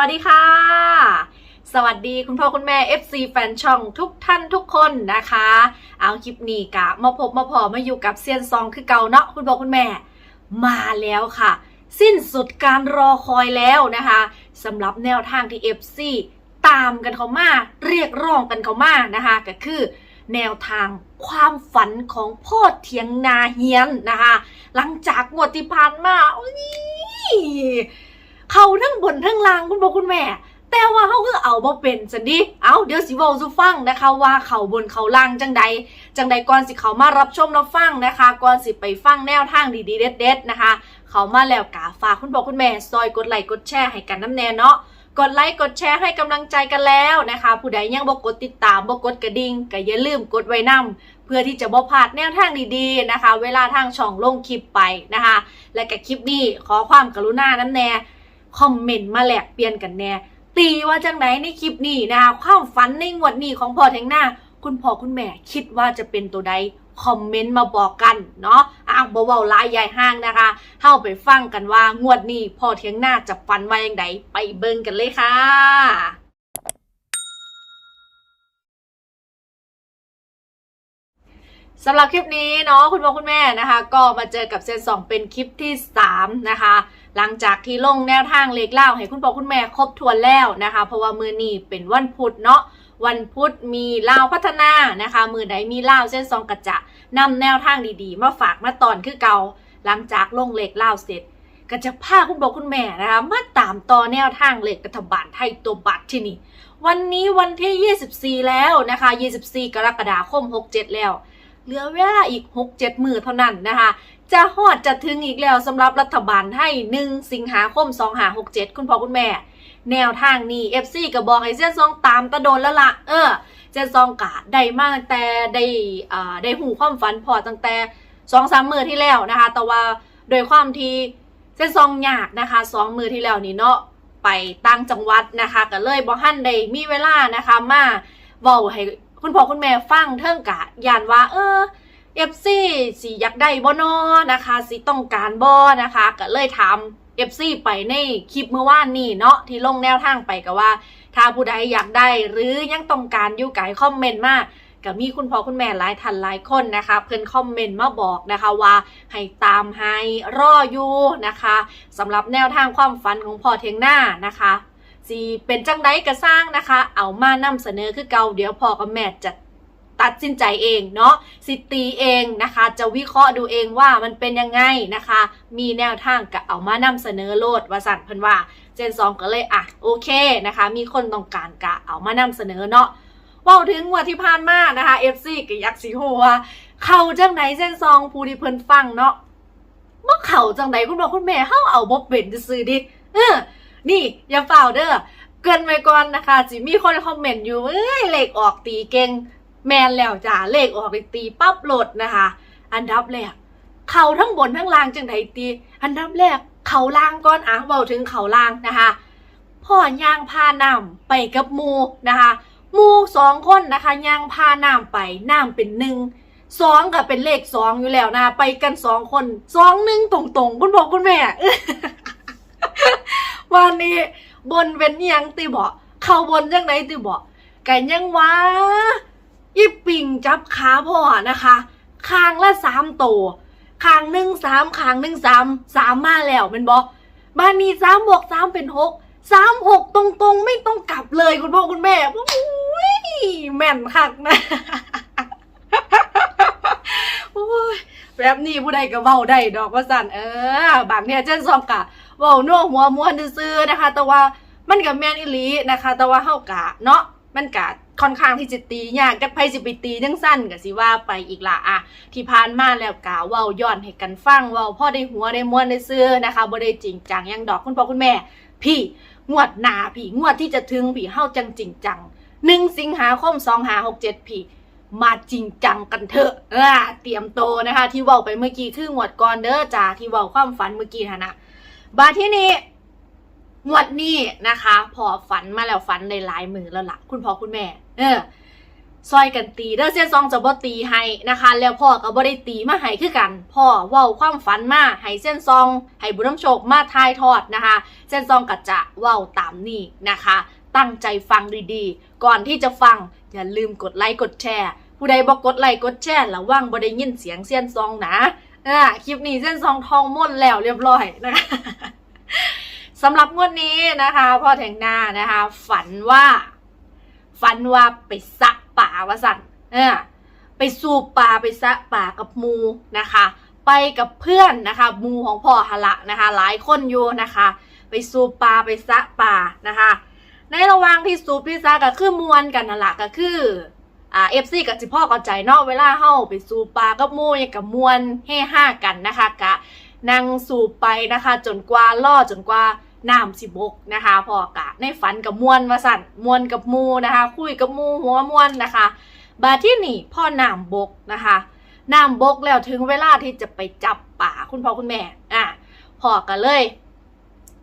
วัสดีค่ะ สวัสดีคุณพ่อคุณแม่ FC แฟนช่องทุกท่านทุกคนนะคะ เอาคลิปนี้กะมาพบมาพอมาอยู่กับเซียนซองคือเก่าเนาะคุณพ่อคุณแม่มาแล้วค่ะ สิ้นสุดการรอคอยแล้วนะคะสำหรับแนวทางที่ FC ตามกันเขามาเรียกร้องกันเขามานะคะ ก็คือแนวทางความฝันของพ่อเถียงนาเฮียนนะคะ หลังจากงวดที่ผ่านมาโอ้ย เขาทั้งบนทั้งล่างคุณพ่อคุณแม่ แต่ว่าเขาก็เอาบ่เป็นสันดิเอาเดี๋ยวสิเว้าสู่ฟังนะคะว่าเขาบนเขาล่างจังใดจังใดก่อนสิเขามารับชมรับฟังนะคะก่อนสิไปฟังแนวทางดีๆเด็ดๆนะคะ เขามาแล้วกาฝากคุณพ่อคุณแม่ซอยกดไลค์กดแชร์ให้กันน้ำแน่เนาะกดไลค์กดแชร์ให้กำลังใจกันแล้วนะคะ ผู้ใดยังบ่กดติดตามบ่กดกระดิ่งก็อย่าลืมกดไว้นำเพื่อที่จะบ่พลาดแนวทางดีๆนะคะ เวลาทางช่องลงคลิปไปนะคะ และกับคลิปนี้ขอความกรุณาน้ำแน่ คอมเมนต์มาแลกเปลี่ยนกันแน่ ตีว่าจังไหนในคลิปนี้นะคะความฝันในงวดนี้ของพ่อแทงหน้า คุณพ่อคุณแม่คิดว่าจะเป็นตัวใดคอมเมนต์มาบอกกันเนาะอ้าวเบาๆลายใหญ่ห้างนะคะเข้าไปฟังกันว่างวดนี้พ่อเทียงหน้าจะฟันว่ายังไงไปเบิ่งกันเลยค่ะสำหรับคลิปนี้เนาะคุณพ่อคุณแม่นะคะ ก็มาเจอกับเซนสองเป็นคลิปที่ 3 นะคะ หลังจากที่ลงแนวทางเลขเล่าให้คุณพ่อคุณแม่ครบทวนแล้วนะคะ เพราะว่ามือนี้เป็นวันพุธเนาะวันพุธมีเล่าพัฒนานะคะ มือใดมีเล่าเส้นซองกระจะนำแนวทางดีๆ มาฝากมาตอนคือเก่าหลังจากลงเลขเล่าวเสร็จ ก็จะพาคุณพ่อคุณแม่นะคะมาตามต่อแนวทางเลขรัฐบาลไทยตัวบัตรที่นี่วันนี้วันที่ 24 แล้วนะคะ 24 กรกฎาคม 67 แล้ว เหลือเวลาอีก 6-7 มือเท่านั้นนะคะจะฮอดจะถึงอีกแล้วสำหรับรัฐบาลไทย1สิงหาคม2567 คุณพ่อคุณแม่ แนวทางนี้ FC ก็บอกให้เส้นซองตามตะโดนแล้วละเออเส้นซองกะได้มากแต่ได้อ่าได้หูความฝันพอตั้งแต่สองสามมือที่แล้วนะคะ แต่ว่าโดยความที่เส้นซองยากนะคะสองมือที่แล้วนี่เนาะไปตั้งจังหวัดนะคะ ก็เลยบ่ฮั่นได้มีเวลานะคะมาเว้าให้ คุณพ่อคุณแม่ฟังเทิงกะยานว่า เออเอฟซีสิอยากได้บ่นอนะคะสิต้องการบ่นะคะก็เลยถามเอฟซีไปในคลิปเมื่อวานนี้เนาะที่ลงแนวทางไปก็ว่า ถ้าผู้ใดอยากได้หรือยังต้องการอยู่ไก่คอมเมนต์มาก็มีคุณพ่อคุณแม่หลายท่านหลายคนนะคะ เพิ่อนคอมเมนต์มาบอกนะคะว่าให้ตามให้รออยู่นะคะสำหรับแนวทางความฝันของพ่อเทียงหน้านะคะ สิเป็นจังไดก็สร้างนะคะ เอามานำเสนอคือเก่าเดี๋ยวพอกับแม่จะตัดสินใจเองเนาะสิตีเองนะคะ จะวิเคราะห์ดูเองว่ามันเป็นยังไงนะคะ มีแนวทางก็เอามานำเสนอโลดว่าสั่นเพิ่นว่า เจนสองก็เลยอะโอเคนะคะ มีคนต้องการกะเอามานำเสนอเนาะว่าถึงวันที่ผ่านมานะคะ FC ก็อยากสิฮู้ว่าเข้าจังไหนเจนซองผู้ที่เพิ่นฟังเนาะว่าเขาจังไหนคุณพ่อคุณแม่เฮาเอาบ่เป็นซื่อดิเออ นี่อย่าเฝ้าเด้อเกินไปก่อนนะคะสิมีคนคอมเมนต์อยู่เอ้ยเลขออกตีเก่งแมนแล้วจ้าเลขออกไปตีปั๊บโหลดนะคะ อันดับแรกเขาทั้งบนทั้งล่างจังไดตีอันดับแรกเขาล่างก่อนอะเบาถึงเขาล่างนะคะพ่อย่างพาน้ำไปกับมูนะคะมูสองคนนะคะย่างพาน้ำไปน้ำเป็นหนึ่งสองก็เป็นเลขสองอยู่แล้วนะ ไปกันสองคนสองหนึ่งตรงๆคุณบอกคุณแม่ วันนี้บนเป็นยังติบอกเข้าบนจังไหนติบอกกันยังวะยี่ปิ่งจับขาพ่อนะคะคางละสามโตวคางหนึ่งสามคางหนึ่งสามสามมาแล้วเป็นบอกบ้านนี้สามบวกสามเป็นหกสามหกตรงๆ ไม่ต้องกลับเลยคุณพ่อคุณแม่โอ้ยแม่นคักนะโอ้ยแบบนี้ผู้ใดก็เว้าได้ดอกว่าสันเออบางเนี่ยเจ้นซองกะ ว้านัวหัวม้วนซื่อนะคะ แต่ว่ามันกับแมนอิลีนะคะ แต่ว่าเฮากะเนาะมันกะค่อนข้างที่จะตียากจักไผสิไปตีจังสั้นก็สิว่าไปอีกละอะที่ผ่านมาแล้วกะว้าย้อนให้กันฟังว้าพ่อได้หัวได้ม้วนได้ซื่อนะคะบ่ได้จริงจังยังดอกคุณพ่อคุณแม่ พี่งวดหนาพี่งวดที่จะถึงพี่เฮาจังจริงจังหนึ่งสิงหาคม2567พี่มาจริงจังกันเถอะอ่าเตรียมโตนะคะ ที่เว้าไปเมื่อกี้คืองวดก่อนเด้อจ้าที่เว้าความฝันเมื่อกี้นะนะ บาที่นี้งวดนี้นะคะ พอฝันมาแล้วฝันในหลายมือแล้วล่ะ คุณพ่อคุณแม่ เออซอยกันตีเด้อเส้นซองจะบ่ตีให้นะคะ แล้วพ่อก็บ่ได้ตีมาให้คือกัน พ่อเว้าความฝันมาให้เส้นซอง ให้บุญน้ำโชคมาทายทอดนะคะ เส้นซองก็จะเว้าตามนี้นะคะ ตั้งใจฟังดีๆ ก่อนที่จะฟังอย่าลืมกดไลค์กดแชร์ ผู้ใดบ่กดไลค์กดแชร์ระวังบ่ได้ยินเสียงเส้นซองนะ อ่าคลิปนี้เส้นซองทองม่นแล้วเรียบร้อยนะคะสำหรับงวดนี้นะคะ พ่อแทงหน้านะคะ ฝันว่า ฝันว่าไปสะป่าวะสันเออไปสูบป่าไปสะป่ากับมูนะคะ ไปกับเพื่อนนะคะมูของพ่อหนละนะคะ หลายคนอยู่นะคะ ไปสูบป่าไปสะป่านะคะ ในระหว่างที่สูบที่ซะก็คือมวนกันนั่นแหละก็คือ อ่าเอฟซีกับจิพ่อเข้าใจเนาะเวลาเฮาไปสูปลากับมูยังกับมวนเฮห้ากันนะคะกะนั่งสูบไปนะคะ จนกว่าล่อจนกว่าน้ำสิบกนะคะพอกะในฝันกับมวนมาสั่นมวนกับมูนะคะ คุยกับมูหัวมวนนะคะ บาที่นี่พ่อน้ำบกนะคะน้ำบกแล้วถึงเวลาที่จะไปจับป่าคุณพ่อคุณแม่อะพ่อก็เลย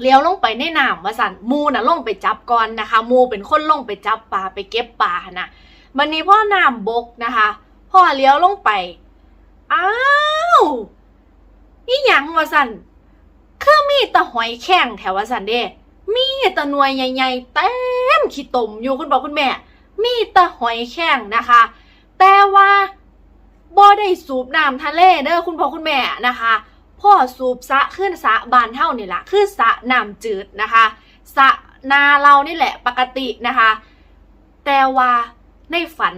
เลี้ยวลงไปในน้ำว่าสั่นมูน่ะลงไปจับก่อนนะคะ มูเป็นคนลงไปจับปลาไปเก็บปลาหั่นนะ มันนี้พ่อน้ำบกนะคะ พ่อเลี้ยวลงไป อ้าวนี่หยังว่าสันคือมีตะหอยแข้งแถวว่าสันเด้ มีตะนวยใหญ่ๆเต็มขี้ตมอยู่คุณบอกคุณแม่ มีตะหอยแข้งนะคะ แต่ว่าบ่ได้สูบน้ำทะเลเด้อคุณพ่อคุณแม่นะคะพ่อสูบสะขึ้นสะบานเท่านี่แหละคือสะน้ำจืดนะคะ สะนาเรานี่แหละปกตินะคะ แต่ว่า ในฝัน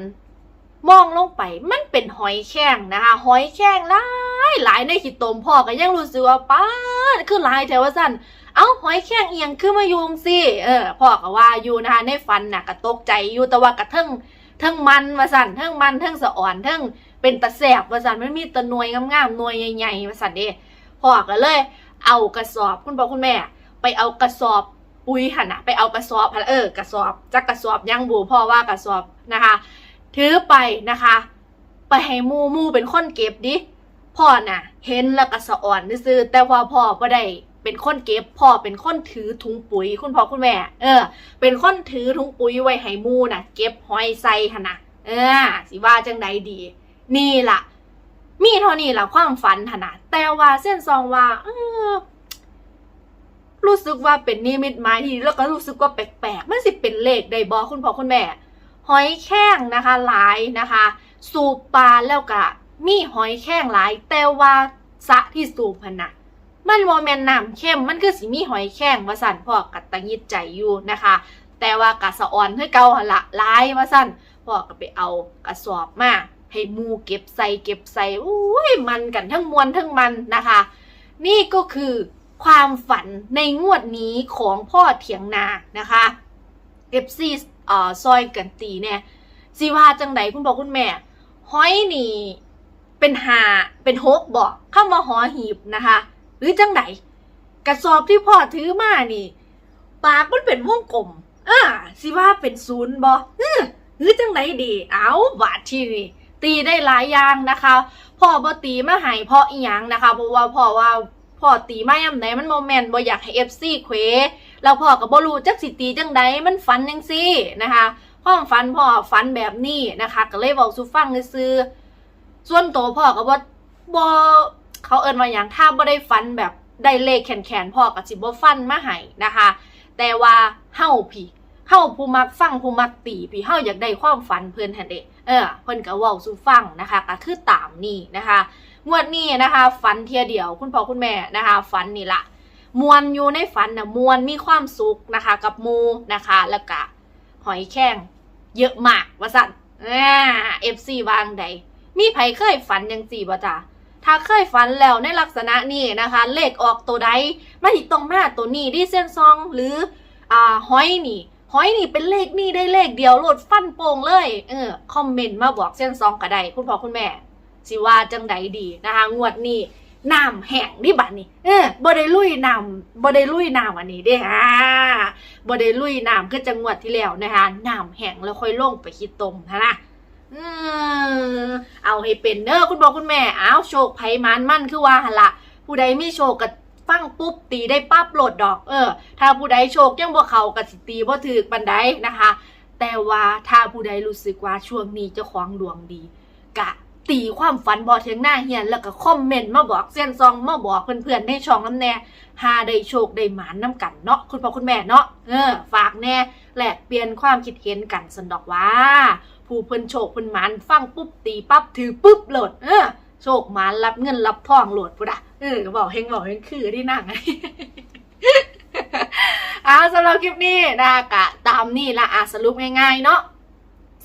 มองลงไปมันเป็นหอยแข้งนะคะหอยแข้งหลายหลายในขีดตมพ่อก็ยังรู้สึกว่าป้าคือหลายแถวว่าสั้นเอ้าหอยแข้งเอียงขึ้นมายุงสิเออพ่อก็ว่าอยู่นะคะในฝันน่ะก็ตกใจอยู่แต่ว่ากระเทิงเทิงมันว่าสั่นเทิงมันเทิงสะอ่อนเทิงเป็นตะแสบว่าสั่นมันมีตะหนวยงามๆหนวยใหญ่ๆว่าสั่นเด้พ่อก็เลย เอากระสอบคุณพ่อคุณแม่ ไปเอากระสอบ ปุ๋ยหันนะไปเอากระสอบเออกระสอบจักกระสอบยังบูพ่อว่ากระสอบนะคะ ถือไปนะคะ ไปให้มูมูเป็นคนเก็บดิพ่อน่ะ เห็นแล้วก็สะอ่อนซื้อแต่ว่าพ่อก็ได้เป็นคนเก็บพ่อเป็นคนถือถุงปุ๋ย คุณพ่อคุณแม่ เออ เป็นคนถือถุงปุ๋ยไว้ให้มูน่ะ เก็บหอยใส่หันนะเออสิว่าจังใดดี นี่ล่ะ มีเท่านี้ละความฝันถนะแต่ว่าเส้นซองว่า เออ รู้สึกว่าเป็นนิมิตหมายที่แล้วก็รู้สึกว่าแปลกๆ มันสิเป็นเลขได้บอคุณพ่อคุณแม่ หอยแข้งนะคะหลายนะคะ สูบปลาแล้วก็มีหอยแข้งหลาย แต่ว่าสะที่สูบพนะมันโมเมนน้ำเข้มมันคือสิมีหอยแข้งว่าสั่นพ่อกัดตังยิดใจอยู่นะคะ แต่ว่ากะสะออนคือเกาหละลายว่าสั่นพ่อก็ไปเอากระสอบมาให้มูเก็บใส่เก็บใส่อุ้ยมันกันทั้งมวลทั้งมันนะคะ นี่ก็คือ ความฝันในงวดนี้ของพ่อเถียงนานะคะเอฟซีเอ่อซอยกันตีเนี่ยสิว่าจังไดคุณบอกคุณแม่ห้อยนี่เป็นหาเป็นหกบอกเข้ามาหอหีบนะคะ หรือจังไดกระสอบที่พ่อถือมานี่ ปากมันเป็นวงกลมอ่าสิว่าเป็นศูนย์บอเออหรือจังไดดี เอาบาทที่นี่ตีได้หลายอย่างนะคะ พ่อบ่ตีมาให้พ่ออีหยังนะคะเพราะว่าพ่อว่า พ่อตีมาย่ำไหนมันโมเมนต์บ่อยากให้ FC เควแล้วพ่อก็บ่รู้จักสิตีจังใดมันฝันจังซี่นะคะความฝันพ่อฝันแบบนี้นะคะ ก็เลยเว้าสู่ฟังซื่อส่วนตัวพ่อก็บ่บ่เขาเอิ้นว่าหยังถ้าบ่ได้ฝันแบบได้เลขแขนๆพ่อก็สิบ่ฟันมาให้นะคะ แต่ว่าเฮาพี่เฮาผู้มักฟังผู้มักตีพี่เฮาอยากได้ความฝันเพิ่อนหั่นเดเออเพิ่อนก็เว้าสู่ฟังนะคะก็คือตามนี้นะคะ งวดนี้นะคะฝันเทียเดียว คุณพ่อคุณแม่นะคะฝันนี่ละมวนอยู่ในฝันนะมวนมีความสุขนะคะ กับมูนะคะ แล้วก็หอยแข้งเยอะมากว่าสั่นอ่า FC วางใดมีไผเคยฝันจังซี่บ่จ้ะถ้าเคยฝันแล้วในลักษณะนี้นะคะ เลขออกตัวใดมันสิต้องมาตัวนี้ดิเส้นซองหรืออ่าหอยนี่หอยนี่เป็นเลขนี่ได้เลขเดียวโหลดฟันโป่งเลยเออคอมเมนต์มาบอกเส้นซองก็ได้คุณพ่อคุณแม่ สิว่าจังใดดีนะคะงวดนี้น้ำแห้งดิบัดนี้เออบ่ได้ลุยน้ำบ่ได้ลุยน้ำอันนี้เด้อ่าบ่ได้ลุยน้ำคือจังหวัดที่แล้วนะคะน้ำแห้งแล้วค่อยลงไปคิดตมนะนะอืมเอาให้เป็นเด้อคุณพ่อคุณแม่อ้าวโชคไผมันมั่นคือว่าหละผู้ใดมีโชคก็ฟังปุ๊บตีได้ปั๊บโหลดดอก เออ ถ้าผู้ใดโชคยังบ่เขาก็สิตีบ่ถูกปานใดนะคะ แต่ว่าถ้าผู้ใดรู้สึกว่าช่วงนี้เจ้าของดวงดีกะ ตีความฝันบอเทียงหน้าเฮียนแล้วก็คอมเมนต์มาบอกเส้นซองมาบอกเพื่อนๆในช่องน้ำแน่หาได้โชคได้หมานน้ำกันเนาะคุณพ่อคุณแม่เนาะเออฝากแน่แลกเปลี่ยนความคิดเห็นกันสันดอกว่า ผู้เพิ่นโชคเพิ่นหมานฟังปุ๊บตีปั๊บถือปุ๊บโหลดเออโชคหมานรับเงินรับทองโหลดพุดะเออบอกเฮงบอกเฮงคือที่นั่งไงอ่าสำหรับคลิปนี้นะคะกะตามนี่ละอะสรุปง่ายๆเนาะ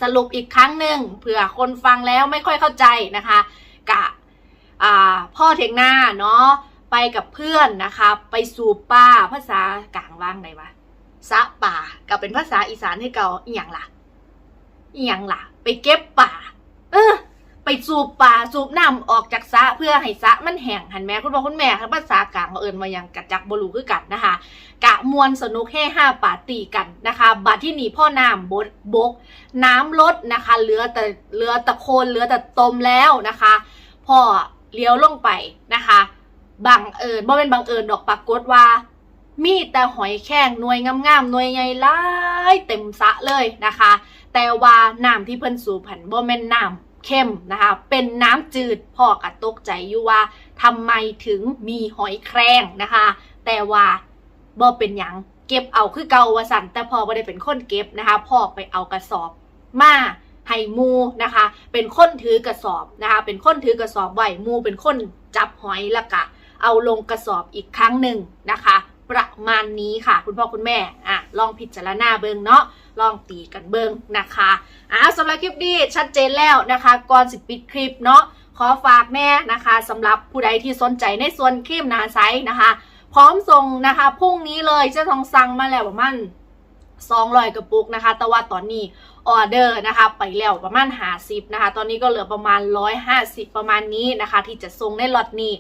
สรุปอีกครั้งหนึ่งเผื่อคนฟังแล้วไม่ค่อยเข้าใจนะคะกะพ่อเทงหน้าเนาะไปกับเพื่อนนะคะ ไปสู่ป่าภาษากลางว่างไหนวะซะป่ากับเป็นภาษาอีสานให้เกาอีหยังล่ะอีหยังล่ะ ไปเก็บป่า เออ ไปสูบป่าสูบน้ำออกจากสระเพื่อให้สระมันแห้งหันแม่คุณพ่อคุณแม่ครับภาษากลางมาเอิญมายังกัดจักบรูคือกันนะคะ กะมวลสนุกให้ห้าป่าตีกันนะคะบัดที่หนีพ่อน้ำบดบก น้ำลดนะคะเหลือแต่เหลือแต่โคนเหลือแต่ตมแล้วนะคะพ่อเลี้ยวลงไปนะคะบังเอิญบ่เป็นบังเอิญดอกปรากฏว่า มีแต่หอยแข้งหน่วยงามๆหน่วยใหญ่หลายเต็มสะเลยนะคะ แต่ว่าน้ำที่เพิ่นสูบผันบ่แม่นน้ำ เข้มนะคะ เป็นน้ำจืดพ่อกะตกใจอยู่ว่าทำไมถึงมีหอยแครงนะคะ แต่ว่าบ่เป็นหยังเก็บเอาคือเกาวสันแต่พ่อบ่ได้เป็นคนเก็บนะคะพ่อไปเอากระสอบมาให้มูนะคะ เป็นคนถือกระสอบนะคะ เป็นคนถือกระสอบไว้มูเป็นคนจับหอยแล้วก็เอาลงกระสอบอีกครั้งหนึ่งนะคะ ประมาณนี้ค่ะ คุณพ่อคุณแม่อะลองพิจารณาเบิงเนาะลองตีกันเบิงนะคะอะส คลิปนี้ชัดเจนแล้วนะคะ ก่อนสิปิดคลิปเนาะขอฝากแม่นะคะสำหรับผู้ใดที่สนใจในส่วนครีมนาไซนะคะ พร้อมส่งนะคะพรุ่งนี้เลยเจ้าทองสั่งมาแล้วประมาณ200กระปุกนะคะ แต่ว่าตอนนี้ ออเดอร์นะคะ ไปแล้วประมาณ50นะคะ ตอนนี้ก็เหลือประมาณ150ประมาณนี้นะคะ ที่จะส่งในล็อตนี้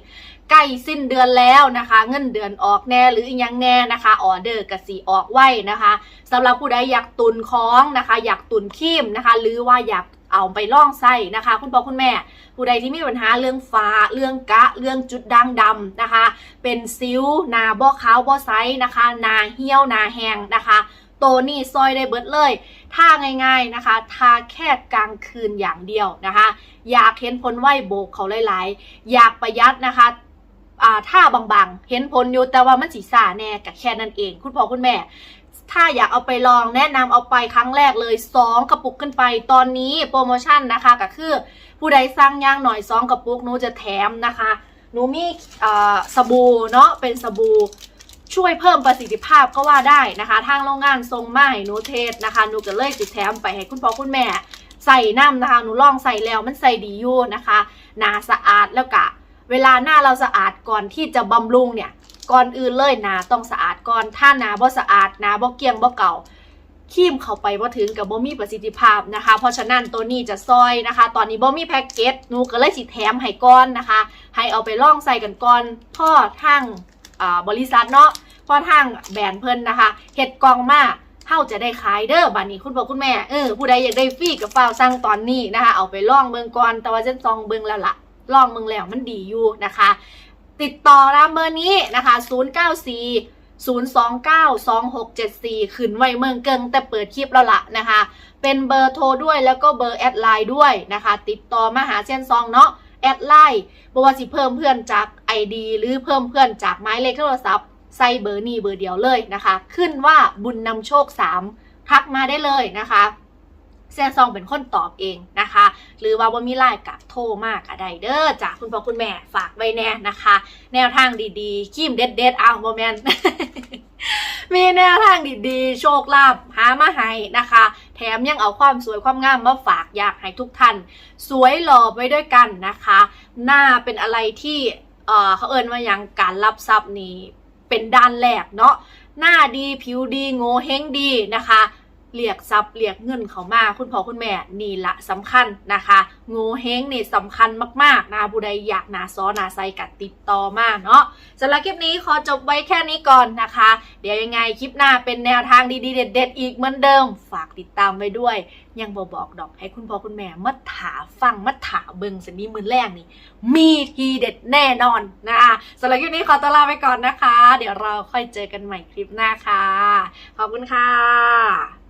ใกล้สิ้นเดือนแล้วนะคะ เงินเดือนออกแน่หรืออยังแน่นะคะออเดอร์กสีออกไว้นะคะสำหรับผู้ใดอยากตุนของนะคะ อยากตุนครีมนะคะ หรือว่าอยากเอาไปล่องไส้นะคะ คุณพ่อคุณแม่ ผู้ใดที่มีปัญหาเรื่องฟ้าเรื่องกะ เรื่องจุดด่างดำนะคะ เป็นซิวนาบ่อขาวบ่อไซส์นะคะ นาเหี่ยวนาแหงนะคะ โตนี่ซอยได้เบิดเลยท่าง่ายๆนะคะทาแค่กลางคืนอย่างเดียวนะคะ อยากเห็นผลไหวโบกเขาหลายๆ อยากประหยัดนะคะอ่าถ้าบางๆ เห็นผลอยู่แต่ว่ามันสีสาแน่กับแค่นั้นเอง คุณพ่อคุณแม่ ถ้าอยากเอาไปลองแนะนำเอาไปครั้งแรกเลย 2 กระปุกขึ้นไป ตอนนี้โปรโมชั่นนะคะก็คือ ผู้ใดสร้างย่างหน่อย 2 กระปุกหนูจะแถมนะคะหนูมีอ่าสบู่เนาะเป็นสบู่ ช่วยเพิ่มประสิทธิภาพก็ว่าได้นะคะ ทางโรงงานทรงมาให้หนูเทสนะคะหนูก็เลยติดแถมไปให้คุณพ่อคุณแม่ใส่น้ำนะคะหนูลองใส่แล้วมันใส่ดีอยู่นะคะหนาสะอาดแล้วกะ เวลาหน้าเราสะอาดก่อนที่จะบำรุงเนี่ยก่อนอื่นเลยหนาต้องสะอาดก่อนถ้าหนาบ่สะอาดหนาบ่เกรียงบ่เก่าคีมเข้าไปบ่ถึงกับบ่มีประสิทธิภาพนะคะ เพราะฉะนั้นตัวนี้จะซอยนะคะ ตอนนี้บ่มีแพ็กเกจหนูก็เลยสิแถมให้ก่อนนะคะ ให้เอาไปล่องใส่กันก่อนพ่อทางอ่า บริษัทเนาะพอทางแบรนด์เพิ่นนะคะเฮ็ดกองมาเฮาจะได้ขายเด้อบัดนี้คุณพ่อคุณแม่เออผู้ใดอยากได้ฟรีกับฟ้าวสั่งตอนนี้นะคะ เอาไปล่องเบิงก่อนแต่ว่าฉันซองเบิงแล้วล่ะล่องเมึงแล้วมันดีอยู่นะคะ ติดต่อตามเบอร์นี้นะคะ 094 029 2674 ขึ้นไว้เมืองเกิงแต่เปิดคลิปแล้วล่ะนะคะ เป็นเบอร์โทรด้วยแล้วก็เบอร์แอดไลน์ด้วยนะคะ ติดต่อมาหาเส้นซองเนาะแอดไลน์บว่าสิเพิ่มเพื่อนจาก ID หรือเพิ่มเพื่อนจากหมายเลขโทรศัพท์ใส่เบอร์นี้เบอร์เดียวเลยนะคะ ขึ้นว่าบุญนำโชค 3 ทักมาได้เลยนะคะแซนซองเป็นคนตอบเองนะคะ หรือว่าว่มีไลน์กับโทรมากอะไรเด้อจากคุณพ่อคุณแม่ฝากไว้แน่นะคะ แนวทางดีๆคีมเด็ดเด็ดๆอ้าวโมเมนมีแนวทางดีๆ โชคลาภหามาให้นะคะ แถมยังเอาความสวยความงามมาฝากอยากให้ทุกท่าน สวยหล่อไปด้วยกันนะคะ หน้าเป็นอะไรที่ เออเขาเอินว่าอย่างการรับทรัพย์นี้เป็นด้านแรกเนาะหน้าดีผิวดีโง่เฮงดีนะคะ เรียกทรัพย์เรียกเงินเขามาคุณพ่อคุณแม่นี่ละสำคัญนะคะโงเฮงนี่สำคัญมากๆนะผู้ใดอยากนาซ้อนาไซกัดติดต่อมาเนาะสำหรับคลิปนี้ขอจบไว้แค่นี้ก่อนนะคะ เดี๋ยวยังไงคลิปหน้าเป็นแนวทางดีๆเด็ดๆอีกเหมือนเดิม ฝากติดตามไว้ด้วย ยังบอบอกดอกให้คุณพ่อคุณแม่มัดถาฟังมัดถาเบิงสันนี้มือแรกนี่ มีทีเด็ดแน่นอนนะคะสำหรับคลิปนี้ขอตัวลาไปก่อนนะคะ เดี๋ยวเราค่อยเจอกันใหม่คลิปหน้าค่ะ ขอบคุณค่ะ